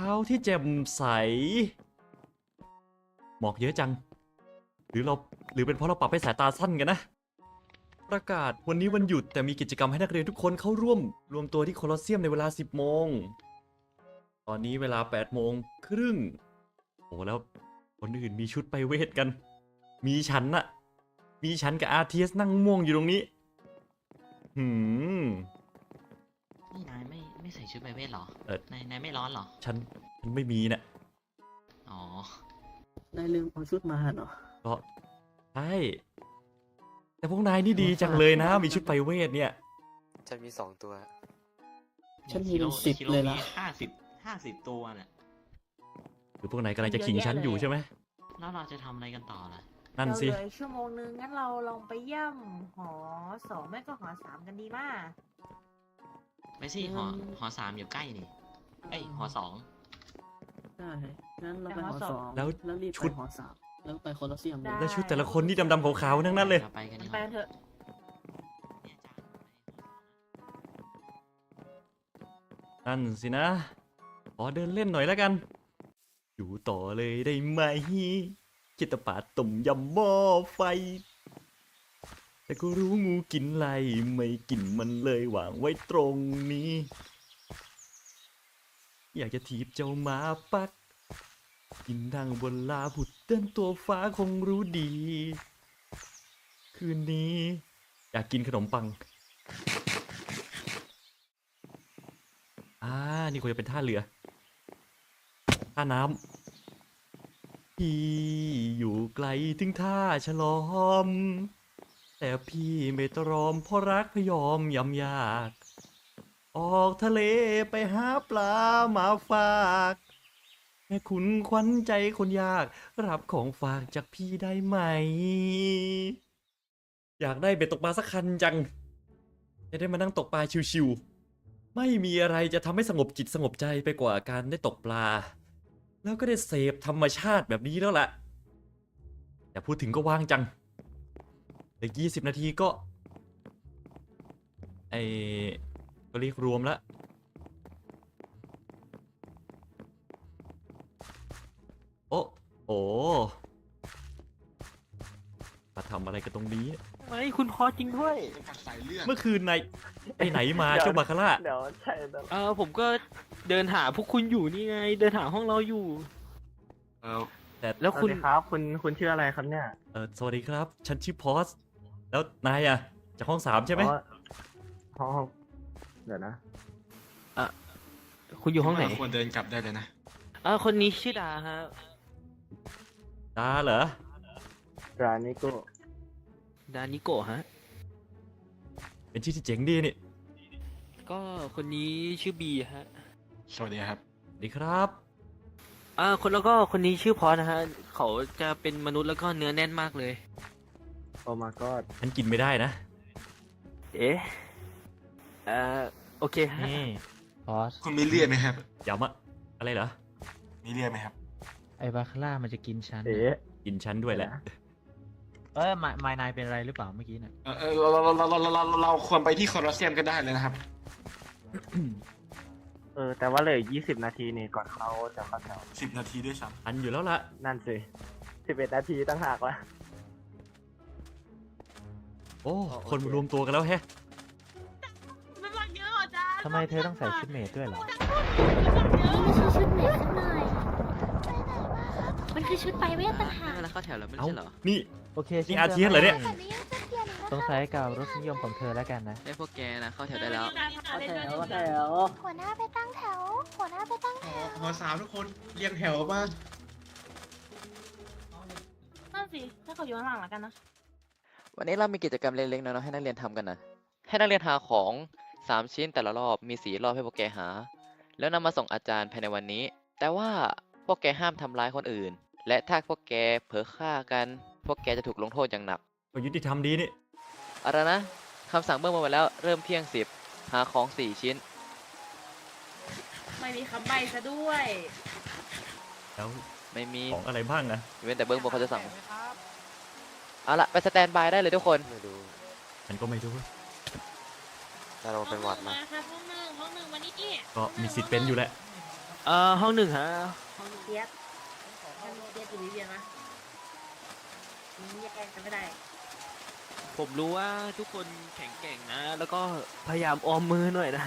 ช้าที่แจ่มใส หมอกเยอะจัง หรือเราหรือเป็นเพราะเราปรับให้สายตาสั้นกันนะ ประกาศวันนี้วันหยุดแต่มีกิจกรรมให้นักเรียนทุกคนเข้าร่วม รวมตัวที่โคลอสเซียมในเวลา 10 โมง ตอนนี้เวลา 8 โมงครึ่ง โอ้แล้วคนอื่นมีชุดไปเวทกัน มีฉันน่ะ มีฉันกับอาร์เทียสนั่งม่วงอยู่ตรงนี้ หืม นี่นายไม่ไม่ใส่ชุดไปเวทเหรอเอ่อนายนายไม่ร้อนเหรอ ฉันฉันไม่มีน่ะอ๋อ นายลืมเอาชุดมาเหรอ ก็ใช่แต่พวกนายนี่ดีจังเลยนะ มีชุดไปเวทเนี่ย จะมีสองตัว ฉันมีเป็นสิบเลยนะ ห้าสิบห้าสิบตัวเนี่ยหรือพวกนายกำลังจะขิงฉันอยู่ใช่ไหมแล้วเราจะทำอะไรกันต่อล่ะ นั่นสิเราเหลืออีกชั่วโมงนึงงั้นเราลองไปเย่ำหอสองไม่ก็หอสามกันดีมาก ไม่สิหอหอสามอยู่ใกล้นี่เอ้ยหอสองใช่งั้นเราไปหอสองแล้วแล้วรีบชุไปดหอสามแล้วไปโคลอสเซียมเลยได้แล้วชุดแต่ละคนนี่ดำๆขาวๆทั้งนั้นเลยราไปกันดีกไปว่ากันเถอะเนี่ยจ้านั่นสินะขอเดินเล่นหน่อยแล้วกัน อยู่ต่อเลยได้ไหมคิดแตปาต้มยำหม้อไฟ แต่ก็รู้งูกินไรไม่กินมันเลยวางไว้ตรงนี้ อยากจะถีบเจ้าหมาปัก กินดังบนลาผุดเต้นตัวฟ้าคงรู้ดี คืนนี้ อยากกินขนมปัง อ่า นี่ควรจะเป็นท่าเรือ ท่าน้ำพี่อยู่ไกลถึงท่าฉลอม แต่พี่ไม่ตรอมเพราะรักพยอมยำยาก ออกทะเลไปหาปลามาฝากแม่คุณขวัญใจคนยาก รับของฝากจากพี่ได้ไหม อยากได้เบ็ดตกปลาสักคันจัง จะได้มานั่งตกปลาชิวๆไม่มีอะไรจะทำให้สงบจิตสงบใจไปกว่าการได้ตกปลา แล้วก็ได้เสพธรรมชาติแบบนี้แล้วล่ะแต่พูดถึงก็ว่างจัง เหลือยี่สิบนาทีก็ ไอก็เรียกรวมละโอ้โอ้มาทำอะไรกันตรงนี้ไอ้ยคุณพอจริงด้วยเมื่อคืนนายไปไหนมาเจ้าบาคาร่า เดี๋ยวใช่แล้วเออผมก็เดินหาพวกคุณอยู่นี่ไง เดินหาห้องเราอยู่ เออแต่แล้วคุณครับ คุณคุณชื่ออะไรครับเนี่ย เออสวัสดีครับ ฉันชื่อพอส แล้วนายอะจากห้องสามใช่ไหมห้องเดี๋ยวนะคุณอยู่ห้องไหนควรเดินกลับได้เลยนะ เออคนนี้ชื่อดาฮะดาเหรอร้านนี้ก็ดานิโกะฮะ เป็นชื่อที่เจ๋งดีนี่ก็คนนี้ชื่อบีฮะสวัสดีครับ สวัสดีครับ อ่าคนแล้วก็คนนี้ชื่อพอสนะฮะ เขาจะเป็นมนุษย์แล้วก็เนื้อแน่นมากเลย โอ้มาก็ฉันกินไม่ได้นะ เอ๊ะเอ่อโอเคฮะนี่บอสคุณมีเลือดไหมครับย้ำอะอะไรเหรอ มีเลือดไหมครับ ไอ้บาคาร่ามันจะกินฉันเอ๋กินฉันด้วยแหละ เอ้ยมายมายนายเป็นอะไรหรือเปล่าเมื่อกี้น่ะเออเออเราเราเราเราเราเราเราควรไปที่โคลอสเซียมก็ได้เลยนะครับ เออ แต่ว่าเหลือยี่สิบนาทีนี่ก่อนเขาจะเข้าแถวสิบนาทีด้วยซ้อันอยู่แล้วล่ะ นั่นสิสิบเอ็ดนาทีตั้งหากละ โอ้คนมารวมตัวกันแล้วแฮะ มันมาเยอะอะจ้าทำไมเธอต้องใส่ชุดเมดด้วยเหรอนี่ไม่ใช่ชุดเมดสักหน่อยมันคือชุดไปเวทต่างหากแล้วเข้าแถวแล้วไม่เอ้า ใช่เหรอนี่ โอเคนี่ฉัอาเทียนเหรอเนี่ยแต่นี้ยังจะเปลี่ยนอีกสงนะคะสัยกับรสนิยมของเธอแล้วกันนะ ไอ้พวกแกนะเข้าแถวได้แล้ว เข้าแถวเข้าแถวหัวหน้าไปตั้งแถว หัวหน้าไปตั้งแถวำหอสามทุกคนเรียงแถวมานั่นสิถ้าเขาอยู่ข้างหลังแล้วกันนะ วันนี้เรามีกิจกรรมเล็กๆน้อยๆให้นักเรียนทำกันนะ ให้นักเรียนหาของสามชิ้นแต่ละรอบมีสีรอบให้พวกแกหา แล้วนำมาส่งอาจารย์ภายในวันนี้ แต่ว่าพวกแกห้ามทำร้ายคนอื่น และถ้าพวกแกเผลอฆ่ากัน พวกแกจะถูกลงโทษอย่างหนัก ก็ยุติธรรมดีนี่ อะไรนะคำสั่งเบื้องบนมาแล้วเริ่มเที่ยงสิบหาของสี่ชิ้น ไม่มีคำใบซะด้วย แล้วไม่มีของอะไรบ้างนะเว้นแต่เบื้องบนเขาจะสั่ง เอาละไปสแตนบายได้เลยทุกคน ไม่รู้ฉันก็ไม่รู้ ถ้าเราเป็นหวัดนะมาครับห้องหนึ่งห้องหนึ่งวันนี้ก็มีสิทธิ์เป็นอยู่แหละ เอ่อห้องหนึ่งฮะเทียบถ้ามีเทียบอยู่วิเวียนนะมีแยกกันไม่ได้ผมรู้ว่าทุกคนแข็งแกร่งนะ แล้วก็พยายามออมมือหน่อยนะ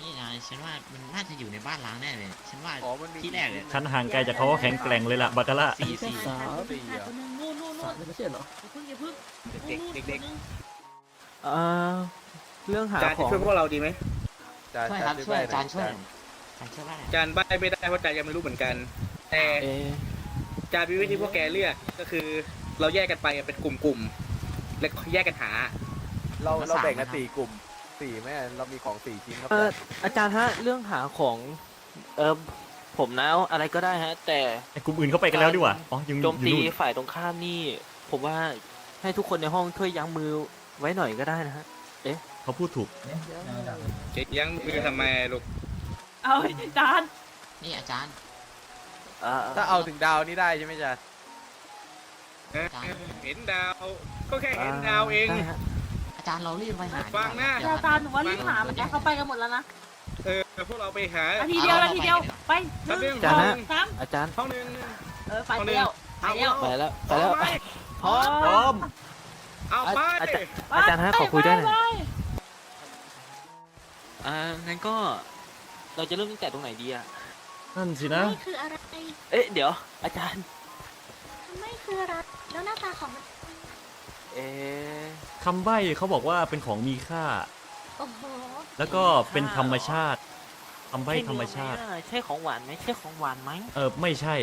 นี่นะฉันว่ามันน่าจะอยู่ในบ้านล้างแน่เลยฉันว่าที่แรกเลย ฉันห่างไกลจากเขาก็แข็งแกร่งเลยล่ะบาคาร่า สี่สี่ สามสี่อะคนนึง นู่นนู่นนู่นไม่ใช่เหรออย่าพึ่งอย่าพึ่งเด็กเด็ก เอ่อเรื่องหาจานขจะอง ช่วยพวกเราดีไหมช่วยครับช่วยอาจารย์ช่วยอาจารย์ช่วยว่าอะไรจานใบไม่ได้เพราะจานยังไม่รู้เหมือนกัน แต่เอะจานมีวิธีพวกแกเลือกก็คือ เราแยกกันไปเป็นกลุ่มๆแล้วก็แยกกันหา เราเราแบ่งกันสี่กลุ่มสี่แม่เรามีของสี่ชิ้นครับเอออาจารย์ฮะเรื่องหาของ เออ ผมนะอะไรก็ได้ฮะ แต่ไอ้กลุ่มอื่นเขาไปกันแล้วดีกว่าอ๋อยังโจมอยู่ตีนู่นฝ่ายตรงข้ามนี่ ผมว่าให้ทุกคนในห้องช่วยยั้งมือไว้หน่อยก็ได้นะฮะเขาพูดถูกเจ๊ยังมือทำไมลูกเอาจานนี่อาจารย์อ่ถ้าเอาถึงดาวนี่ได้ใช่ไหมจ๊ะเห็นดาว ก็แค่เห็นดาวเอง ได้ฮะอาจารย์เรารีบไปหาดีกฟัว่างนะ เดี๋ยวอาจารย์หนูว่ารีบหามันแกเขาไปกันหมดแล้วนะ เออพวกเราไปหานาทีเดียวนาทีเดียวไปหแป๊บนึนึ่งงสองสามอาจารย์ห้องหนึ่งเออไปเดียวไปเดียวไปแล้วไปแล้วเอาไปพร้อมพร้อมเอาไปอาจารย์อาจารย์ฮะขอคุยด้วยหน่อยไปอ่างั้นก็เราจะเริ่มตั้งแต่ตรงไหนดีอะนั่นสินะไม่คืออะไรเอ๊ะเดี๋ยว อาจารย์ไม่คืออะไรแล้วหน้าตาของมันเอ๊ะคำใบ้เขาบอกว่าเป็นของมีค่า โอ้โหแล้วก็เป็นธรรมชาติคำใบ้ธรรมชาติ ใเนื้อไหอะใช่ของหวานไหมใช่ของหวานไหมเออไม่ใช่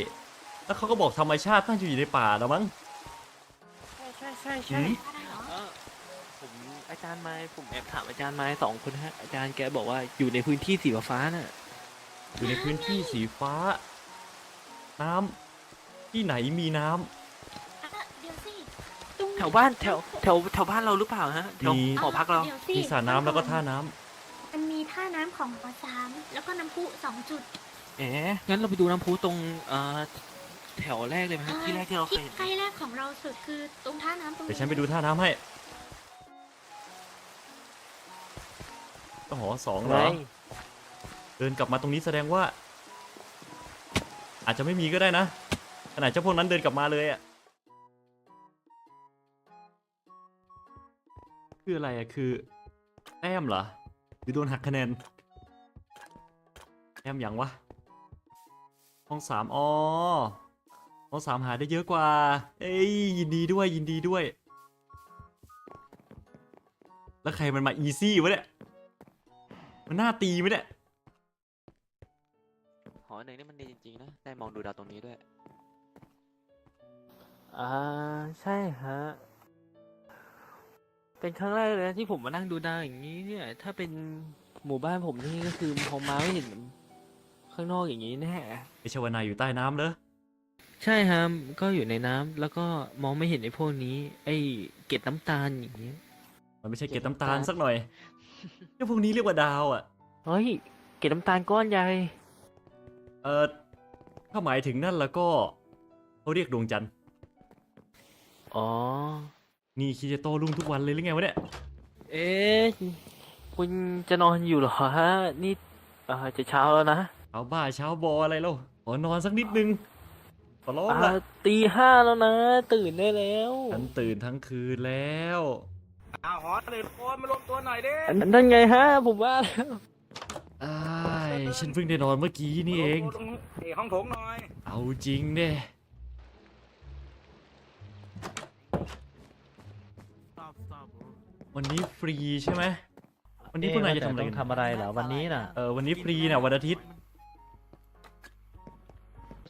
แล้วเขาก็บอกธรรมชาติน่าจะอยู่ในป่าแล้วมั้ง ใช่ใช่ใช่หืใช่มอะไรเหรอเออผมอาจารย์ไม้ผมแอบถามอาจารย์ไม้สองคนฮะอาจารย์แกบอกว่าอยู่ในพื้นที่สีฟ้าๆน่ะอยู่ในพื้นที่สีฟ้า น้ำที่ไหนมีน้ำ แถวบ้านแถวแถวแถวบ้านเราหรือเปล่าฮะแถวมี หอพักเรา ดี๋ยวสิมีสระน้ำแล้วก็ท่าน้ำมันมีท่าน้ำของหอสามแล้วก็น้ำพุสองจุดเอ๊ะงั้นเราไปดูน้ำพุตรงเอ่อแถวแรกเลยไหมฮะที่แรกที่เราเคยที่เห็น ใกล้แรกของเราสุดคือตรงท่าน้ำตรงเดี๋ยวฉันไปดูท่าน้ำให้ก็หอสองเหรไงอเดินกลับมาตรงนี้แสดงว่า อาจจะไม่มีก็ได้นะขนาดเจ้าพวกนั้นเดินกลับมาเลยอะ คืออะไรอะคือแต้มเหรอ หรือโดนหักคะแนนแต้มอย่างวะห้องสามอ๋อห้องสามหาได้เยอะกว่า เอ้ยยินดีด้วยยินดีด้วย แล้วใครมันมาอีซี่วะเนี่ยมันน่าตีไหมเนี่ยหอหนึ่งนี่มันดีจริงๆนะ ได้มองดูดาวตรงนี้ด้วย อ่า ใช่ฮะ เป็นครั้งแรกเลยนะที่ผมมานั่งดูดาวอย่างนี้เนี่ย ถ้าเป็นหมู่บ้านผมนี่ก็คือผมมาไม่เห็นข้างนอกอย่างนี้แน่ไม่ใช่ว่านายอยู่ใต้น้ำเลยใช่ครับก็อยู่ในน้ำแล้วก็มองไม่เห็นไอ้พวกนี้ ไอ้เกล็ดน้ำตาลอย่างนี้มันไม่ใช่เกล็ดเกล็ดน้ำตาลน้ำตาลสักหน่อยเจ้าพวกนี้เรียกว่าดาวอะ เฮ้ยเกล็ดน้ำตาลก้อนใหญ่เออถ้าหมายถึงนั่นแล้วก็เขาเรียกดวงจันทร์อ๋อ นี่คิดจะโตรุ่งทุกวันเลยหรือไงวะเนี่ยเอ๊ะคุณจะนอนอยู่เหรอฮะนี่เอ่อจะเช้าแล้วนะเช้าบ้าเช้าบออะไรแล้วขอนอนสักนิดนึงขอร้องอ่าละตีห้าแล้วนะ ตื่นได้แล้วฉันตื่นทั้งคืนแล้ว อ้าวหอหนึ่งคนมารวมตัวหน่อยดินั่นไงฮะ ผมว่าแล้วอ้ายฉันเพิ่งได้นอนเมื่อกี้นี่เอง มารวมตัวตรงเอ้ยห้องโถงหน่อยเอาจริงเด้ วันนี้ฟรีใช่ไหม วันนี้พวกนายจะทำอะไรต้อกังนทำอะไรเหรอวันนี้น่ะ เออวันนี้ฟรีเนี่ยวันอาทิตย์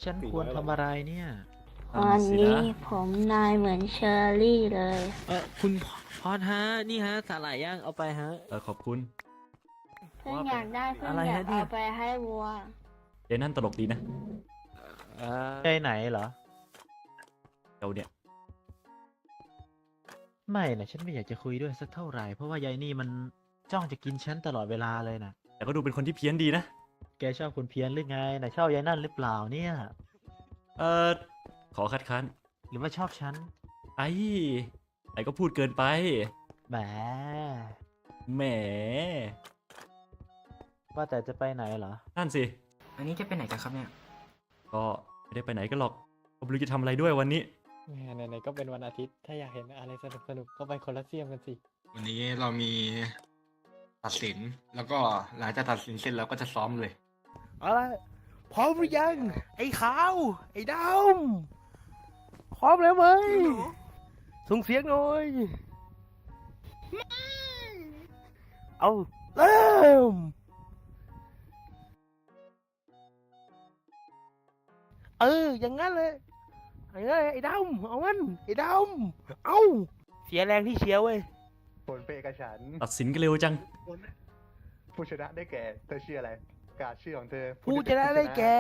ฉันควรทำอะไรเนี่ยนั่นสินะผมนายเหมือนเชอรี่เลย เออคุณพอดฮะ นี่ฮะสาหร่ายย่างเอาไปฮะ เออขอบคุณ เพื่อนอยากได้เพื่อนอะไรอยาฮะกเนี่ย เอาไปให้วัว เดี๋ยวนั่นตลกดีนะเออใจไหนเหรอเดี๋ยวเนี่ย ไม่นะฉันไม่อยากจะคุยด้วยสักเท่าไหร่ เพราะว่ายายนี่มันจ้องจะกินฉันตลอดเวลาเลยนะแต่ก็ดูเป็นคนที่เพี้ยนดีนะ แกชอบคนเพี้ยนหรือไงนะชอบยายนั่นหรือเปล่าเนี่ย เออขอคัดค้านหรือว่าชอบฉัน ไอ้ไอ้ก็พูดเกินไป แหม แหม ว่าแต่จะไปไหนเหรอ นั่นสิ อันนี้จะไปไหนกันครับเนี่ย ก็ไม่ได้ไปไหนกันหรอกก็ไม่รู้จะทำอะไรด้วยวันนี้ ไหนๆก็เป็นวันอาทิตย์ ถ้าอยากเห็นอะไรสนุกสนุกก็ไปโคลอสเซียมกันสิ วันนี้เรามีตัดสิน แล้วก็หลังจากตัดสินเสร็จเราก็จะซ้อมเลยเอาละพร้อมหรือยัง ไอ้ขาว ไอ้ดำพร้อมแล้วไหมส่งเสียงหน่อย เอาเริ่มเออ อย่างงั้นเลย อย่างงั้นเลยไอ้ดำเอางั้นไอ้ดำเอาเสียแรงที่เชียร์เว้ยผลเป็นเอกฉันท์ตัดสินกันเร็วจัง ผู้ชนะได้แก่ เธอชื่ออะไร กาชื่อของเธอผู้ชนะได้แก่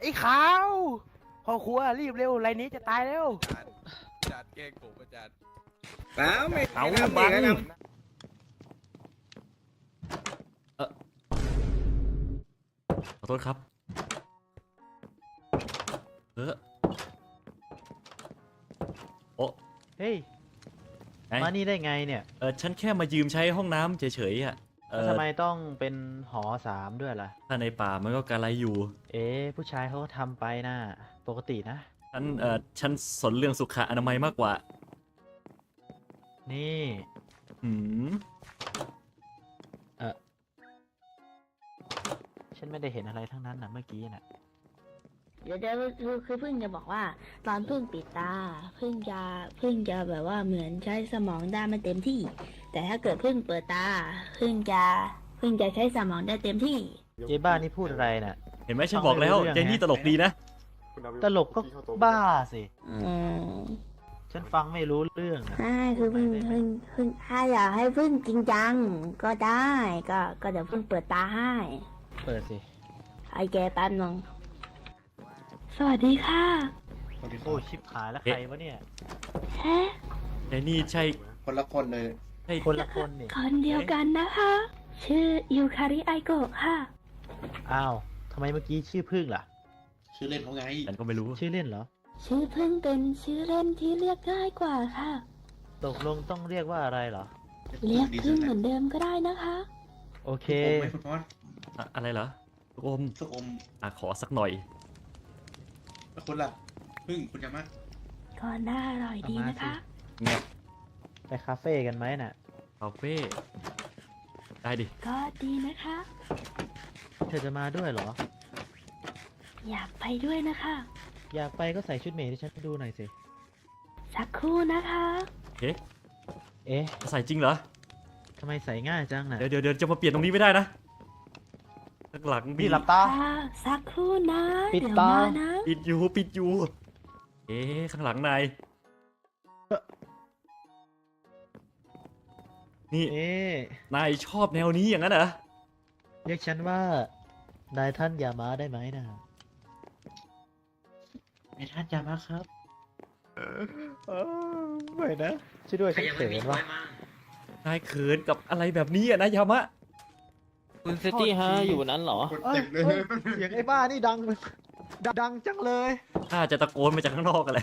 ไอ้ขาวพ่อครัวรีบเร็วไรนี้จะตายแล้วจัดเก่งผมอาจารย์แล้วไม่เอาบังขอโทษครับ เออโอ้ เฮ้ย ไงมานี่ได้ไงเนี่ยเออฉันแค่มายืมใช้ห้องน้ำเฉยๆอะเอแล้วอทำไมต้องเป็นหอสามด้วยล่ะ ถ้าในป่ามันก็กะไรอยู่ เอ๊ะผู้ชายเขาก็ทำไปนะปกตินะ ฉันเออฉันสนเรื่องสุขอนามัยมากกว่า นี่หืมฉันไม่ได้เห็นอะไรทั้งนั้นนะเมื่อกี้น่ะ เดี๋ยวเดี๋ยวคือคือเพิ่งจะบอกว่า ตอนเพิ่งปิดตาเพิ่งจะเพิ่งจะแบบว่าเหมือนใช้สมองได้ไม่เต็มที่ แต่ถ้าเกิดเพิ่งเปิดตาเพิ่งจะเพิ่งจะใช้สมองได้เต็มที่ เจ๊บ้านี่พูดอะไรน่ะ เห็นไหมฉันบอกแล้วฟังไม่รู้เรื่องเจนนี่ฮะตลกดีนะ ตลกก็บ้าสิอืมฉันฟังไม่รู้เรื่องนะใช่คือเพิ่งเพิ่งเพิ่งถ้าอยากให้เพิ่งจริงจังก็ได้ ก็ก็เดี๋ยวเพิ่งเปิดตาให้ เปิดสิไอแกแป๊บนึง สวัสดีค่ะโอ้ชิบหายแล้วเอ๊ะใครวะเนี่ยเฮ้เจนนี่ใช่คนละคนเลยใช่คนละคนนี่คนเดียวกันนะคะ ชื่อยูคาริไอโกะค่ะ อ้าวทำไมเมื่อกี้ชื่อพึ่งล่ะ ชื่อเล่นเขาไงฉันก็ไม่รู้ ชื่อเล่นเหรอ ชื่อเพิ่งเป็นชื่อเล่นที่เรียกง่ายกว่าค่ะ ตกลงต้องเรียกว่าอะไรเหรอ เรียกเพิ่งเหมือนเดิมก็ได้นะคะ โอเคอะอะไรเหรอลูกอมสุกอมอะขอสักหน่อย คุณล่ะพึ่งคุณจะมาก็น่าอร่อยดีนะคะ เงียบไปคาเฟ่กันไหมน่ะ คาเฟ่ได้ดิ ก็ดีนะคะ เธอจะมาด้วยเหรอ อยากไปด้วยนะคะ อยากไปก็ใส่ชุดเมย์ที่ฉันดูหน่อยสิ สักครู่นะคะ เอ๊ะเอ๊ะจะใส่จริงเหรอทำไมใส่ง่ายจังน่ะ เดี๋ยวเดี๋ยวเดี๋ยวจะมาเปลี่ยนตรงนี้ไม่ได้นะข้าง หลังมีพี่หลับตาค่ะสักครู่นะปิดเดี๋ยวตามานะปิดอยู่ปิดอยู่ เอ๊ะข้างหลังนายนี่เอ๊ะนายชอบแนวนี้อย่างนั้นเหรอเรียกฉันว่า นายท่านยามาได้ไหมนะในท่านจะมาครับไม่นะช่วยด้วยฉันเขินว่ะนายเขินกับอะไรแบบนี้อะนะยามะ คุณเซตตี้ฮะอยู่บนนั้นเหรอเอ้ยเอ้ยเสียงไอ้บ้านี่ดัง ดังจังเลยถ้าจะตะโกนมาจากข้างนอกอะไร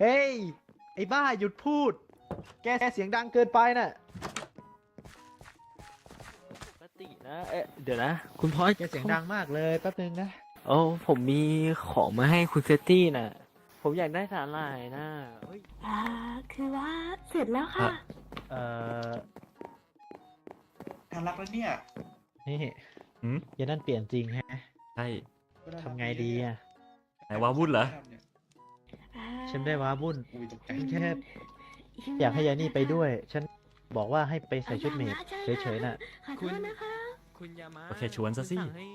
เฮ้ย ไอ้บ้าหยุดพูด แกเสียงดังเกินไปน่ะ ปกตินะ เอ๊ะเดี๋ยวนะ คุณพอยแกเสียงดังมากเลยแป๊บนึงนะ โอ้ผมมีของมาให้คุณเซตตี้น่ะ ผมอยากได้สาหร่ายนะเฮ้ยอ่าคือว่าเสร็จแล้วค่ะอะเอ่อ น่ารักแล้วเนี่ยนี่หืมยานั่นเปลี่ยนจริงแฮะใช่ทำไงดีอะนายวาวุ่นเหรออ่าฉันไม่ได้ว้าวุ่น อุ้ยตกใจฉันแค่ อยากให้ยายนี่ไปด้วย ฉันบอกว่าให้ไปใส่ชุดเมดเฉยๆน่ะ ขอโทษนะคะ คุณยามะโอเคชวนซะสิ คุณงให้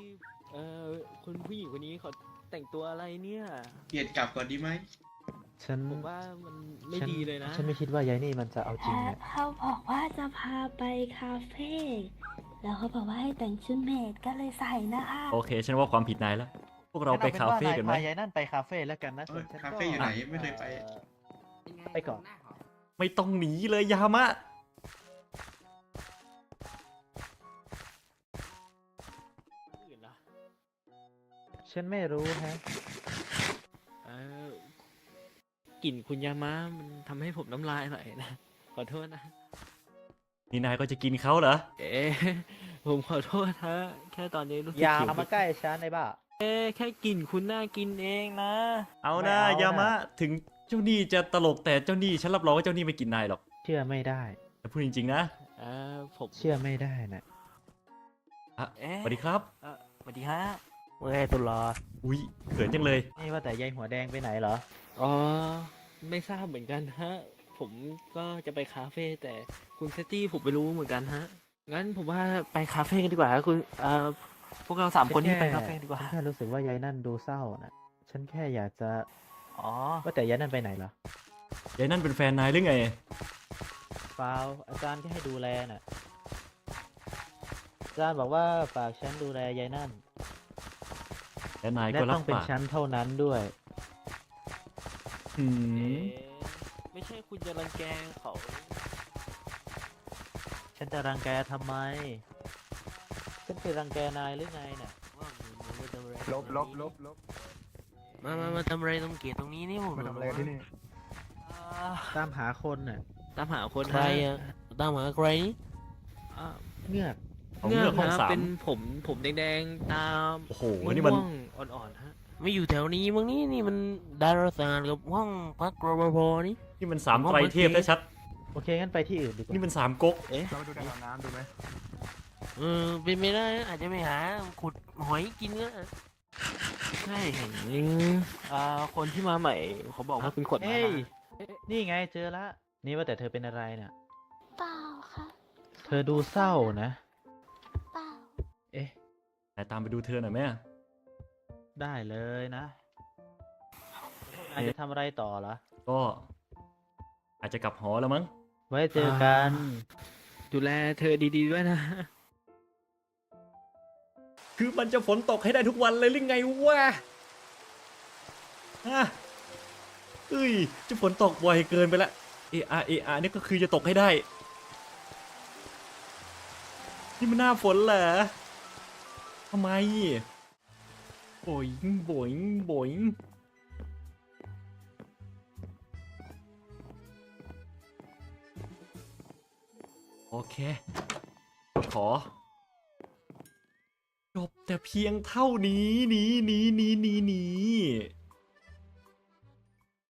เอ่อคุณผู้หญิงคนนี้เขาแต่งตัวอะไรเนี่ยเปลี่ยนกลับก่อนดีไหม ฉันผมว่ามันไม่ฉันดีเลยนะฉันไม่คิดว่ายายนี่มันจะเอาจริงเอ่ออะเขาบอกว่าจะพาไปคาเฟ่แล้วเขาบอกว่าให้แต่งชุดเมดก็เลยใส่นะคะโอเค ฉันว่าความผิดนายแล้วพวกเราไปคาเฟ่กันไหมพายายนั่นไปคาเฟ่แล้วกันนะส่วนฉันก็คาเฟ่อยู่ไหนไม่เคยไปอ่อไปก่อน ไม่ต้องหนีเลยยามะอื่นล่ะฉันไม่รู้ฮะ เอ่อ กลิ่นคุณยามะมันทำให้ผมน้ำลายไหลนะ ขอโทษนะ นี่นายก็จะกินเขาเหรอ เอ๊ะผมขอโทษฮะแค่ตอนนี้รู้สึกอย่าหิวมาใกล้ฉันไอ้บ้า เอ๊ะแค่กลิ่นคุณน่ากินเองนะ เอาไม่นะเอายามะนะถึงเจ้าหนี้จะตลกแต่เจ้าหนี้ฉันรับรองว่าเจ้าหนี้ไม่กินนายหรอกเชื่อไม่ได้ แต่พูดจริงๆนะอ่าผมเชื่อไม่ได้นะอะเอ๊ะสวัสดีครับเอ่อสวัสดีฮะ เมื่อไงตุลาอุ้ยเขินจังเลย นี่ว่าแต่ยายหัวแดงไปไหนเหรอ อ๋อ ไม่ทราบเหมือนกันฮะ ผมก็จะไปคาเฟ่แต่คุณเซตตี้ผมไม่รู้เหมือนกันฮะ งั้นผมว่าไปคาเฟ่กันดีกว่าฮะคุณเอ่อพวกเราสามคนนี่ไปคาเฟ่ดีกว่าฉันแค่รู้สึกว่ายายนั่นดูเศร้านะฉันแค่อยากจะอ๋อ ว่าแต่ยายนั่นไปไหนเหรอยายนั่นเป็นแฟนนายหรือไงฟาวอาจารย์แค่ให้ดูแลน่ะอาจารย์บอกว่าฝากฉันดูแลยายนั่น และนายและก็รัต้บองเป็นปากฉันเท่านั้นด้วย หืเอ๊มะไม่ใช่คุณจะรังแกเขาฉันจะรังแกทำไม ฉันไปรังแกนายหรือไงน่ะ ว่ามึงมาทำอะไรลบลบลบลบมามามาทำอะไรตรงเกียรตรงนี้นี่ผมมาทำอะไรที่นี่อ่าตามหาคนน่ะ ตามหาคนใครอะตามหาใคร อ่าเงือก เอาเงือกห้องฮะสามเป็นผมผมแดงๆตามโอ้โหนี่มันม่วงอ่อนๆฮะไม่อยู่แถวนี้มั้งนี่นี่มันดาราศาสตร์กับห้องพักรปภนี่นี่มันสามผมว่าไตรมันเทพเก๋ได้ชัดโอเคงั้นไปที่อื่นดีกว่านี่มันสามก๊กเราไปดูดาวน้ำดูไหมเออเป็นไม่ได้นะอาจจะไปหาขุดหอยกินก็ได้ใช่เห็นอ่าคนที่มาใหม่เขาบอกว่าเป็นคนมาเฮ้ยนี่ไงเจอละนี่ว่าแต่เธอเป็นอะไรน่ะเปล่าค่ะ เธอดูเศร้านะเปล่าเอ๊ะ นายตามไปดูเธอหน่อยไหมได้เลยนะนายจะทำอะไรต่อเหรอ ก็ อาจจะกลับหอแล้วมั้ง ไว้เจอกัน ดูแลเธอดีๆด้วยนะ คือมันจะฝนตกให้ได้ทุกวันเลยหรือไงวะฮะเอ้ย จะฝนตกบ่อยเกินไปละ เออาเออานี่ก็คือจะตกให้ได้ นี่มันหน้าฝนเหรอ ทำไมโบยโบยโบยโอเค ขอ จบแต่เพียงเท่านี้นี้นี้นี้นี้นี้